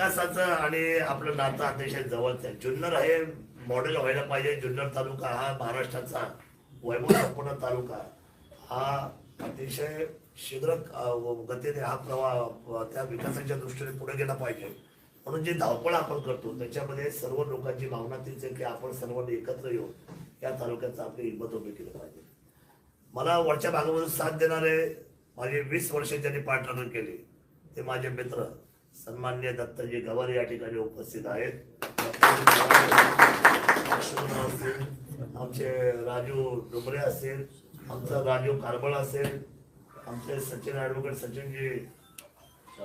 विकासाचं आणि आपलं नातं अतिशय जवळचं आहे. जुन्नर हे मॉडेल व्हायला पाहिजे. जुन्नर तालुका हा महाराष्ट्राचा वैभव संपूर्ण तालुका हा अतिशय शीघ्र गतीने हा प्रवाह त्या विकासाच्या दृष्टीने पुढे गेला पाहिजे. म्हणून जी धावपळ आपण करतो त्याच्यामध्ये सर्व लोकांची भावना तीच आहे की आपण सर्वांनी एकत्र येऊन या तालुक्याचा आपली हिंमत उभी केली पाहिजे. मला वरच्या भागामधून साथ देणारे माझे वीस वर्ष ज्यांनी पाठराखण केली ते माझे मित्र सन्मान्य दत्तजी गवारी या ठिकाणी उपस्थित आहेत. आमचे राजू डुबरे असेल आमचा राजू कारबळ असेल आमचे सचिन ॲडव्होकेट सचिनजी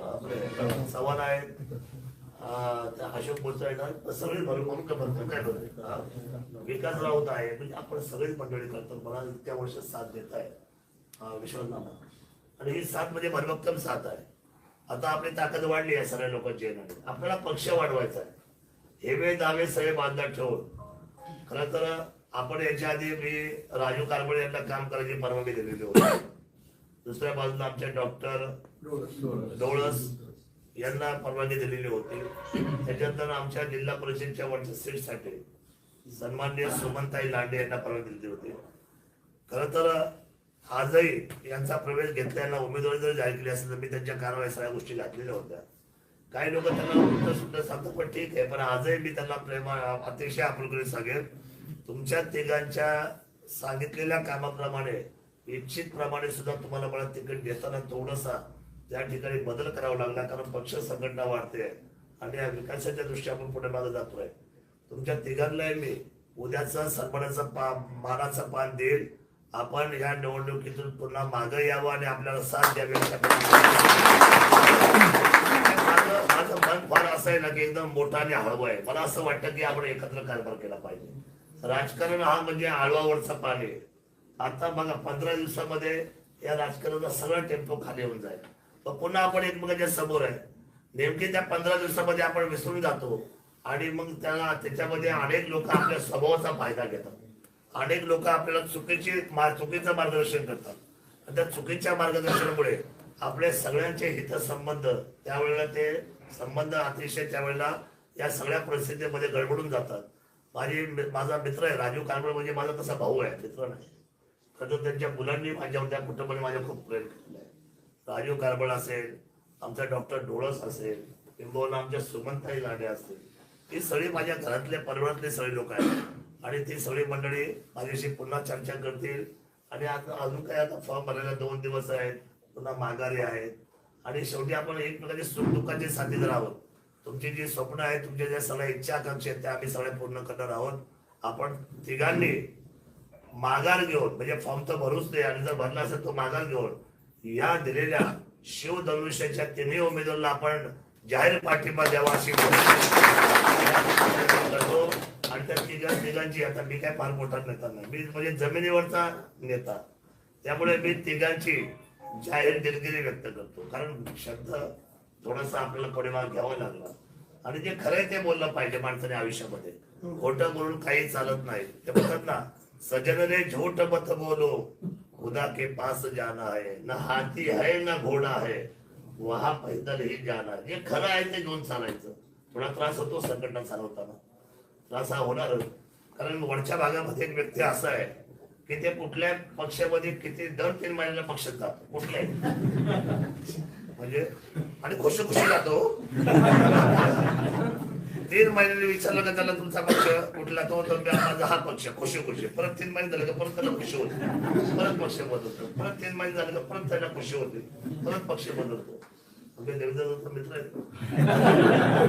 आपले चव्हाण आहेत. त्या अशोक बोलता ना सगळे भरून भरपूर काय करतो विकास राऊत आहे म्हणजे आपण सगळेच मंडळी करतो मला इतक्या वर्ष साथ देत आहे विश्वास आणि ही साथ म्हणजे भरभक्कम साथ आहे. आता आपली ताकद वाढली आहे सगळ्या लोकांची आपल्याला पक्ष वाढवायचा आहे. हे हेवे दावे सगळे बांधत ठेवून. खरं तर आपण याच्या आधी मी राजू कारबळे यांना काम करायची परवानगी दिलेली होती. दुसऱ्या बाजूला आमच्या डॉक्टर डोळस यांना परवानगी दिलेली होती. त्याच्यानंतर आमच्या जिल्हा परिषदच्या वरच्या सीटसाठी सन्मान्य सुमनताई लांडे यांना परवानगी दिली होती. खरं तर आजही यांचा प्रवेश घेतल्याला उमेदवारी जर जाहीर केली असेल तर मी त्यांच्या कारवाई सगळ्या गोष्टी घातलेल्या होत्या. काही लोक त्यांना उलट सुद्धा सांगतात पण ठीक आहे. पण आजही मी त्यांना प्रेमा अतिशय आपुलकडे सांगेन तुमच्या तिघांच्या सांगितलेल्या कामाप्रमाणे इच्छित प्रमाणे सुद्धा तुम्हाला मला तिकीट देताना थोडासा त्या ठिकाणी बदल करावा लागला कारण पक्ष संघटना वाढते आणि या विकासाच्या दृष्टी आपण पुढे मागे जातोय. तुमच्या तिघांनाही मी उद्याचा सन्मानाचा पा मानाचा पान देईल. आपण या निवडणुकीतून पुन्हा मागे यावं आणि आपल्याला साथ द्यावी माझं मन फार असं आहे ना की एकदम मोठा आणि हळवं आहे. मला असं वाटतं की आपण एकत्र कारभार केला पाहिजे. राजकारण हा म्हणजे आळवावरचा पाणी आता बघा पंधरा दिवसामध्ये या राजकारणाचा सगळा टेम्पो खाली होऊन जाईल. मग पुन्हा आपण एकमेकांच्या समोर आहे. नेमकी त्या पंधरा दिवसामध्ये आपण विसरून जातो आणि मग त्याला त्याच्यामध्ये अनेक लोक आपल्या स्वभावाचा फायदा घेतात. अनेक लोक आपल्याला चुकीची मा- चुकीचं मार्गदर्शन करतात. आणि त्या चुकीच्या मार्गदर्शनामुळे आपले सगळ्यांचे हितसंबंध त्यावेळेला ते संबंध अतिशय त्यावेळेला या सगळ्या परिस्थितीमध्ये गडबडून जातात. माझी माझा मित्र आहे राजू कारबळ म्हणजे माझा तसा भाऊ आहे मित्र नाही. खरं त्यांच्या मुलांनी माझ्यावर त्या कुटुंबाने माझ्या खूप प्रेम केलेलं आहे. राजू कारबळ असेल आमचा डॉक्टर डोळस असेल किंबहुना आमच्या सुमनताई लांडे असतील ही सगळी माझ्या घरातले परिवारातले सगळे लोक आहेत. आणि ती सगळी मंडळी माझ्याशी पुन्हा चर्चा करतील. आणि आता अजून काय आता फॉर्म भरायला दोन दिवस आहेत पुन्हा माघारी आहेत. आणि शेवटी आपण एकमेकांचे सुख दुःखाचे साथीदार आहोत तुमची जी स्वप्न आहेत तुमच्या ज्या सगळ्या इच्छा आकांक्षा आहेत त्या आम्ही सगळ्या पूर्ण करणार आहोत. आपण तिघांनी माघार घेऊन म्हणजे फॉर्म तर भरूच नाही आणि जर भरला असेल तो माघार घेऊन या दिलेल्या शिवधनुष्याच्या तिन्ही उमेदवारांना आपण जाहीर पाठिंबा द्यावा अशी करतो. आणि त्या तिघा तिघांची आता मी काय फार मोठा नेता नाही. मी म्हणजे जमिनीवरचा नेता. त्यामुळे मी तिघांची जाहीर दिलगिरी व्यक्त करतो. कारण शब्द थोडासा आपल्याला परिणाम घ्यावा लागला. आणि जे खरंय ते बोललं पाहिजे माणसाने आयुष्यामध्ये. खोटं बोलून काही चालत नाही. ते म्हणतात ना सजनने झोट मत बोलो. खुदा के पास जाना है. ना हाती है ना घोडा है. वहा पैदल ही जाना जे खरं आहे ते घेऊन चालायचं. थोडा त्रास होतो संघटना चालवताना. त्रास हा होणारच कारण वरच्या भागामध्ये एक व्यक्ती असा आहे की ते कुठल्या पक्षामध्ये किती दर तीन महिन्याला पक्ष जातो कुठल्याही म्हणजे आणि खुशी खुशी जातो तीन महिन्याने विचारलं का त्याला तुमचा पक्ष कुठला? तो माझा हा पक्ष. खुशी खुशी. परत तीन महिने झाले का परत त्याला खुशी होते परत पक्ष बदलतो परत तीन महिने झाले का परत त्याला खुशी होते परत पक्ष बदलतो म्हणजे देवेंद्र मित्र आहे